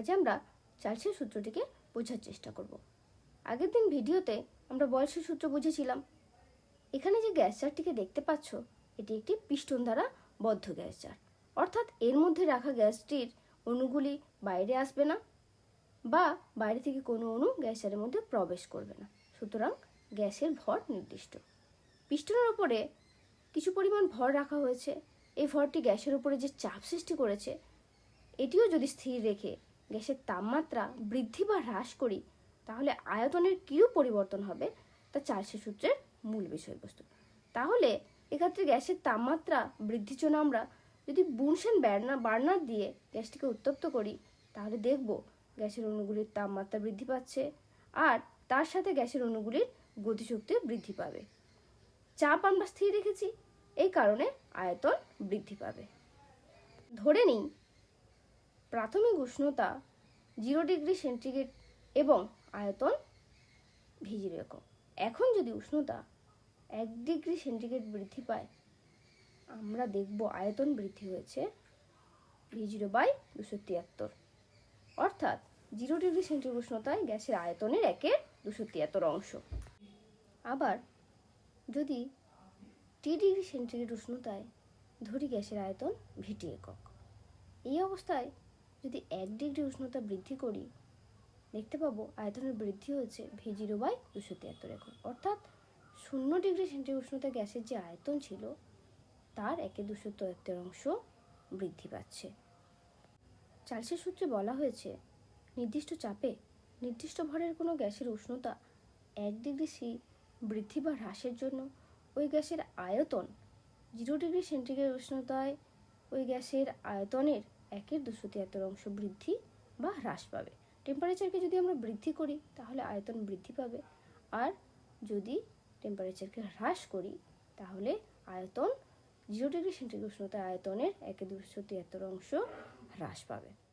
আজ আমরা চার্লসের সূত্রটিকে বোঝার চেষ্টা করব। আগের দিন ভিডিওতে আমরা বয়সের সূত্র বুঝেছিলাম। এখানে যে গ্যাস জারটিকে দেখতে পাচ্ছ, এটি একটি পিস্টন দ্বারা বদ্ধ গ্যাস জার অর্থাৎ এর মধ্যে রাখা গ্যাসটির অণুগুলি বাইরে আসবে না বা বাইরে থেকে কোনো অণু গ্যাস জারের মধ্যে প্রবেশ করবে না। সুতরাং গ্যাসের ভর নির্দিষ্ট। পিস্টনের উপরে কিছু পরিমাণ ভর রাখা হয়েছে। এই ভরটি গ্যাসের উপরে যে চাপ সৃষ্টি করেছে, এটিও যদি স্থির রেখে গ্যাসের তাপমাত্রা বৃদ্ধি বা হ্রাস করি, তাহলে আয়তনের কীরূপ পরিবর্তন হবে? তা চার্লসের সূত্রের মূল বিষয়বস্তু। তাহলে এক্ষেত্রে গ্যাসের তাপমাত্রা বৃদ্ধির জন্য আমরা যদি বুনসেন বার্নার দিয়ে গ্যাসটিকে উত্তপ্ত করি, তাহলে দেখব গ্যাসের অণুগুলির তাপমাত্রা বৃদ্ধি পাচ্ছে আর তার সাথে গ্যাসের অণুগুলির গতিশক্তি বৃদ্ধি পাবে। চাপ আমরা স্থির রেখেছি, এই কারণে আয়তন বৃদ্ধি পাবে। ধরে নিই প্রাথমিক উষ্ণতা জিরো ডিগ্রি সেন্টিগ্রেড এবং আয়তন ভি জিরো একক এখন যদি উষ্ণতা এক ডিগ্রি সেন্টিগ্রেড বৃদ্ধি পায়, আমরা দেখব আয়তন বৃদ্ধি হয়েছে ভি জিরো বাই দুশো তিয়াত্তর। অর্থাৎ জিরো ডিগ্রি সেন্টিগ্রেড উষ্ণতায় গ্যাসের আয়তনের একের দুশো তিয়াত্তর অংশ। আবার যদি টি ডিগ্রি সেন্টিগ্রেড উষ্ণতায় ধরি গ্যাসের আয়তন ভিটি একক। এই অবস্থায় যদি এক ডিগ্রি উষ্ণতা বৃদ্ধি করি, দেখতে পাবো আয়তনের বৃদ্ধি হয়েছে ভি জিরো বাই দুশো তিয়াত্তর একক অর্থাৎ শূন্য ডিগ্রি সেন্টিগ্রেড উষ্ণতা গ্যাসের যে আয়তন ছিল, তার একে দুশো তিয়াত্তর অংশ বৃদ্ধি পাচ্ছে। চার্লসের সূত্রে বলা হয়েছে, নির্দিষ্ট চাপে নির্দিষ্ট ভরের কোনো গ্যাসের উষ্ণতা এক ডিগ্রি সি বৃদ্ধি বা হ্রাসের জন্য ওই গ্যাসের আয়তন জিরো ডিগ্রি সেন্টিগ্রেড উষ্ণতায় ওই গ্যাসের আয়তনের একের দুশো তিয়াত্তর অংশ বৃদ্ধি বা হ্রাস পাবে। টেম্পারেচারকে যদি আমরা বৃদ্ধি করি, তাহলে আয়তন বৃদ্ধি পাবে। আর যদি টেম্পারেচারকে হ্রাস করি, তাহলে আয়তন জিরো ডিগ্রি সেন্টিগ্রেড উষ্ণতা আয়তনের একে দুশো তিয়াত্তর অংশ হ্রাস পাবে।